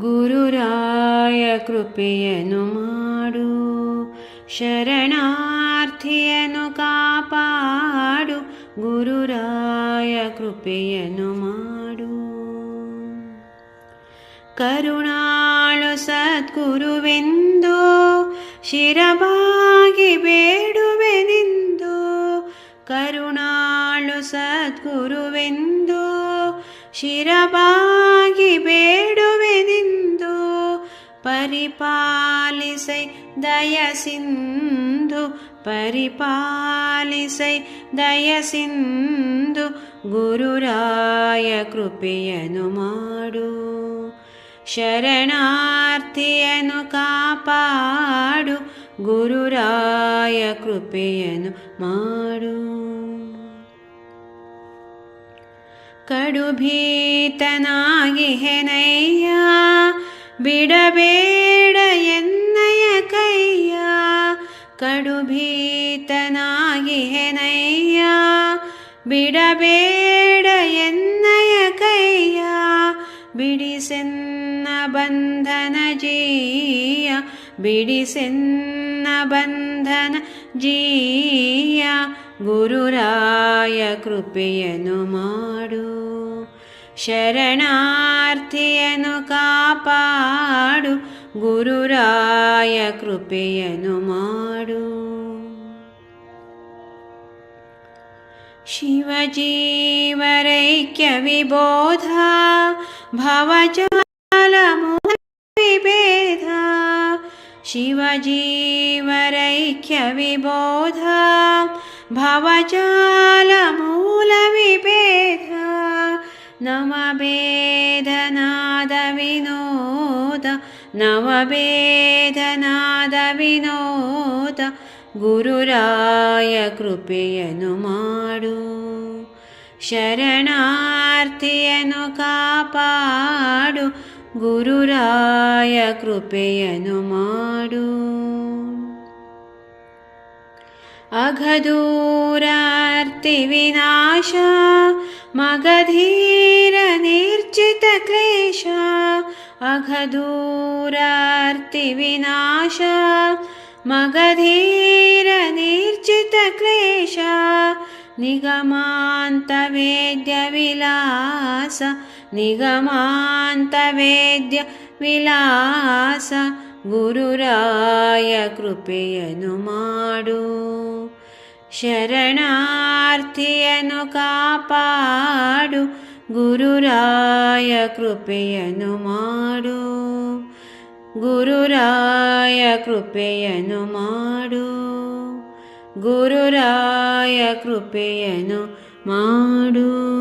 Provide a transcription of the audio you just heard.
ಗುರುರಾಯ ಕೃಪೆಯನು ಮಾಡು, ಶರಣಾರ್ಥಿಯನ್ನು ಕಾಪಾಡು, ಗುರುರಾಯ ಕೃಪೆಯನು ಮಾಡು. ಕರುಣಾಳು ಸದ್ಗುರುವೆಂದು, ಶಿರಬಾಗಿ ಬೇಡುವೆನೆಂದು, ಕರುಣಾಳು ಸದ್ಗುರುವೆಂದು, ಶಿರಬಾಗಿ ಬೇಡುವೆನೆಂದು ಪರಿಪಾಲಿಸೈ ದಯಸಿಂಧು ಪರಿಪಾಲಿಸೈ ದಯಸಿಂಧು ಗುರುರಾಯ ಕೃಪೆಯನ್ನು ಮಾಡು ಶರಣಾರ್ಥಿಯನ್ನು ಕಾಪಾಡು ಗುರುರಾಯ ಕೃಪೆಯನ್ನು ಮಾಡು ಕಡುಭೀತನಾಗಿ ಹೆನಯ್ಯ ಬಿಡಬೇಡ ಎನ್ನಯ ಕೈಯ ಕಡುಭೀತನಾಗಿ ಹೆನಯ್ಯ. ಬಿಡಬೇಡ ಎನ್ನಯ ಕೈಯ, ಬಿಡಿಸೆನ್ನ ಬಂಧನ ಜೀಯ, ಬಿಡಿಸೆನ್ನ ಬಂಧನ ಜೀಯ. ಗುರುರಾಯ ಕೃಪೆಯನ್ನು ಮಾಡು. ಶರಣಾರ್ಥಿಯನ್ನು ಕಾಪಾಡು ಗುರುರಾಯ ಕೃಪೆಯನ್ನು ಮಾಡು ಶಿವಜೀವರೈಕ್ಯ ವಿಬೋಧ ಭವಜಾಲ ವಿಭೇದ ಶಿವಜೀವರೈಕ್ಯ ವಿಬೋಧ ಭವಜಾಲ ಮೂಲ ವಿಭೇದ ನವಭೇದನಾದ ವಿನೋದ ನವಭೇದನಾದ ವಿನೋದ ಗುರುರಾಯ ಕೃಪೆಯನ್ನು ಮಾಡು ಶರಣಾರ್ಥಿಯನ್ನು ಕಾಪಾಡು ಗುರುರಾಯ ಕೃಪೆಯನ್ನು ಮಾಡು अघदूरर्तिविनाश मगधीरनिर्जित क्लेशा अघधूरर्तिविनाश निगमान्तवेद्यविलास निगमान्तवेद्यविलास ಗುರುರಾಯ ಕೃಪೆಯನ್ನು ಮಾಡು. ಶರಣಾರ್ಥಿಯನ್ನು ಕಾಪಾಡು. ಗುರುರಾಯ ಕೃಪೆಯನು ಮಾಡು. ಗುರುರಾಯ ಕೃಪೆಯನ್ನು ಮಾಡು. ಗುರುರಾಯ ಕೃಪೆಯನು ಮಾಡು.